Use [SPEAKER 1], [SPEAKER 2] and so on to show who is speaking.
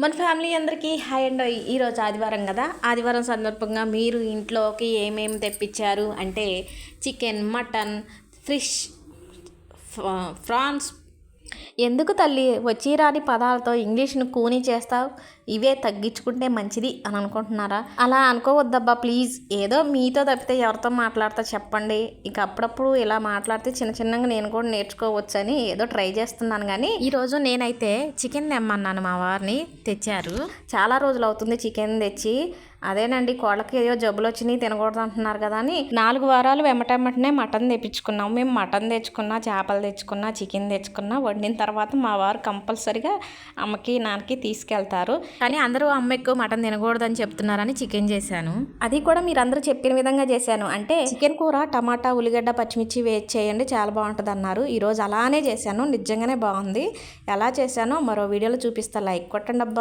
[SPEAKER 1] మన ఫ్యామిలీ అందరికీ hi and. ఈరోజు ఆదివారం కదా. ఆదివారం సందర్భంగా మీరు ఇంట్లోకి ఏమేమి తెప్పించారు? అంటే చికెన్ మటన్ ఫిష్ ఫ- ఫ్రాన్స్ ఎందుకు తల్లి? వచ్చి రాని పదాలతో ఇంగ్లీష్ను కూని చేస్తావు? ఇవే తగ్గించుకుంటే మంచిది అని అనుకుంటున్నారా? అలా అనుకోవద్దబ్బా ప్లీజ్. ఏదో మీతో తప్పితే ఎవరితో మాట్లాడతా చెప్పండి. ఇక అప్పుడప్పుడు ఇలా మాట్లాడితే చిన్న చిన్నగా నేను కూడా నేర్చుకోవచ్చని ఏదో ట్రై చేస్తున్నాను కానీ ఈరోజు నేనైతే చికెన్ తెమ్మన్నాను మా వారిని తెచ్చారు. చాలా రోజులు అవుతుంది చికెన్ తెచ్చి. అదేనండి కోళ్ళకి ఏదో జబ్బులు వచ్చినాయి తినకూడదు అంటున్నారు కదా అని నాలుగు వారాలు వెంటనే మటన్ తెప్పించుకున్నాం. మేము మటన్ తెచ్చుకున్నా చేపలు తెచ్చుకున్నా చికెన్ తెచ్చుకున్నా వండిన తర్వాత మా వారు కంపల్సరిగా అమ్మకి నాన్నకి తీసుకెళ్తారు. కానీ అందరూ అమ్మ ఎక్కువ మటన్ తినకూడదని చెప్తున్నారని చికెన్ చేశాను. అది కూడా మీరు అందరూ చెప్పిన విధంగా చేశాను. అంటే చికెన్ కూర టమాటా ఉల్లిగడ్డ పచ్చిమిర్చి వేస్ట్ చేయండి చాలా బాగుంటుంది అన్నారు ఈరోజు అలానే చేశాను. నిజంగానే బాగుంది. ఎలా చేశానో మరో వీడియోలో చూపిస్తా. లైక్ కొట్టండి అబ్బా.